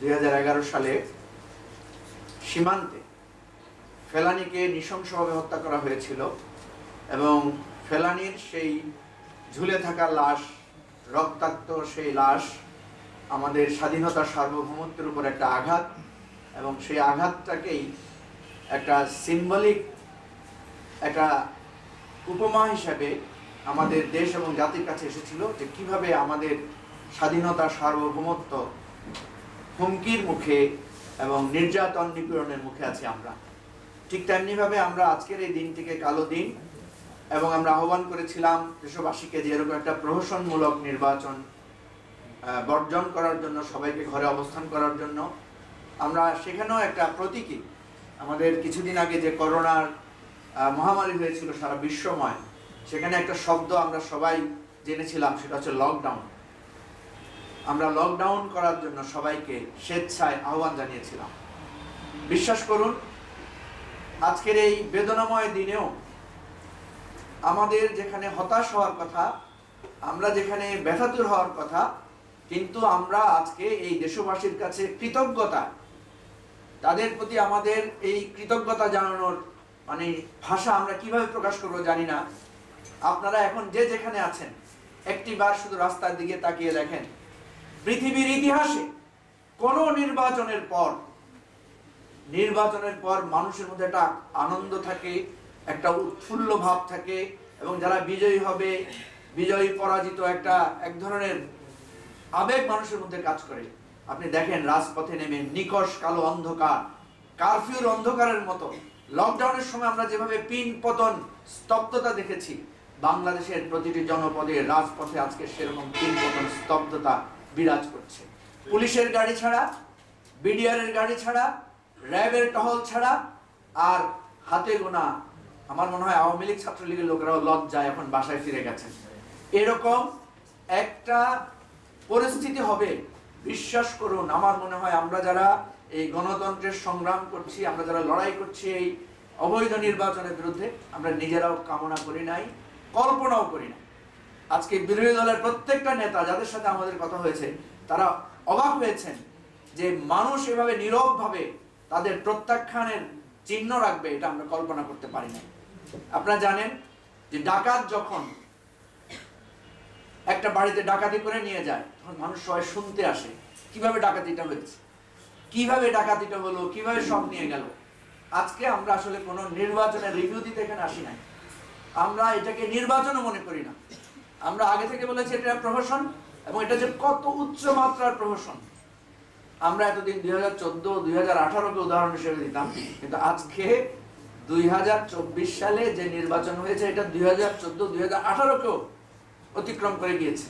দু হাজার এগারো সালে সীমান্তে ফেলানিকে নৃশংসভাবে হত্যা করা হয়েছিল এবং ফেলানির সেই ঝুলে থাকা লাশ, রক্তাক্ত সেই লাশ আমাদের স্বাধীনতার সার্বভৌমত্বের উপর একটা আঘাত এবং সেই আঘাতটাকেই একটা সিম্বলিক একটা উপমা হিসাবে আমাদের দেশ এবং জাতির কাছে এসেছিল যে কীভাবে আমাদের স্বাধীনতা সার্বভৌমত্ব হুমকির মুখে এবং নির্যাতন নিপীড়নের মুখে আছি আমরা। ঠিক তেমনিভাবে আমরা আজকের এই দিনটিকে কালো দিন এবং আমরা আহ্বান করেছিলাম দেশবাসীকে যে এরকম একটা প্রহসনমূলক নির্বাচন বর্জন করার জন্য, সবাইকে ঘরে অবস্থান করার জন্য। আমরা সেখানেও একটা প্রতীকী। আমাদের কিছুদিন আগে যে করোনার মহামারী হয়েছিল সারা বিশ্বময়, সেখানে একটা শব্দ আমরা সবাই জেনেছিলাম, সেটা হচ্ছে লকডাউন আমরা লকডাউন করার জন্য সবাইকে স্বেচ্ছায় আহ্বান জানিয়েছিলাম। বিশ্বাস করুন, আজকের এই বেদনাময় দিনেও আমাদের যেখানে হতাশ হওয়ার কথা, আমরা যেখানে ব্যথাতুর হওয়ার কথা, কিন্তু আমরা আজকে এই দেশবাসীর কাছে কৃতজ্ঞতা। তাদের প্রতি আমাদের এই কৃতজ্ঞতা জানানোর মানে ভাষা আমরা কীভাবে প্রকাশ করব জানি না। আপনারা এখন যে যেখানে আছেন, একটি বার শুধু রাস্তার দিকে তাকিয়ে দেখেন। পৃথিবীর ইতিহাসে কোন নির্বাচনের পর নির্বাচনের পর মানুষের মধ্যে একটা আনন্দ থাকে, একটা উৎফুল্ল ভাব থাকে এবং যারা বিজয়ী হবে, বিজয়ী পরাজিত একটা এক ধরনের আবেগ মানুষের মধ্যে কাজ করে। আপনি দেখেন রাজপথে নেমে নিকশ কালো অন্ধকার, কারফিউর অন্ধকারের মতো। লকডাউনের সময় আমরা যেভাবে পিন পতন স্তব্ধতা দেখেছি, বাংলাদেশের প্রতিটি জনপদে রাজপথে আজকে সেরকম পিন পতন স্তব্ধতা বিরাজ করছে। পুলিশের গাড়ি ছাড়া বিডিআর এর গাড়ি ছাড়া, র্যাবের টহল ছাড়া, আর হাতে গোনা, আমার মনে হয় আওয়ামী লীগ ছাত্রলীগের লোকেরাও লজ্জায় এখন বাসায় ফিরে গেছেন। এরকম একটা পরিস্থিতি হবে, বিশ্বাস করুন, আমার মনে হয় আমরা যারা এই গণতন্ত্রের সংগ্রাম করছি, আমরা যারা লড়াই করছি এই অবৈধ নির্বাচনের বিরুদ্ধে, আমরা নিজেরাও কামনা করি নাই, কল্পনাও করি না আজকে বিরোধী দলের প্রত্যেকটা নেতা যাদের সাথে আমাদের কথা হয়েছে, তারা অবাক হয়েছেন যে মানুষ এভাবে নীরবভাবে তাদের প্রত্যাখ্যানের চিহ্ন রাখবে, এটা আমরা কল্পনা করতে পারি না। আপনারা জানেন যে ডাকাত যখন একটা বাড়িতে ডাকাতি করে নিয়ে যায়, তখন মানুষ সবাই শুনতে আসে, কীভাবে ডাকাতিটা হয়েছে, কীভাবে ডাকাতিটা হলো, কীভাবে সব নিয়ে গেল। আজকে আমরা আসলে কোনো নির্বাচনের রিভিউ দিতে এখানে আসি নাই। আমরা এটাকে নির্বাচনও মনে করি না। আমরা আগে থেকে বলেছি এটা প্রহসন এবং এটা যে কত উচ্চ মাত্রার প্রহসন। আমরা এতদিন দুই হাজার চোদ্দ, দুই হাজার আঠারোকে উদাহরণ হিসেবে দিতাম, কিন্তু আজকে দুই হাজার চব্বিশ সালে যে নির্বাচন হয়েছে, এটা দুই হাজার চোদ্দ, দুই হাজার আঠারোকেও অতিক্রম করে গিয়েছে।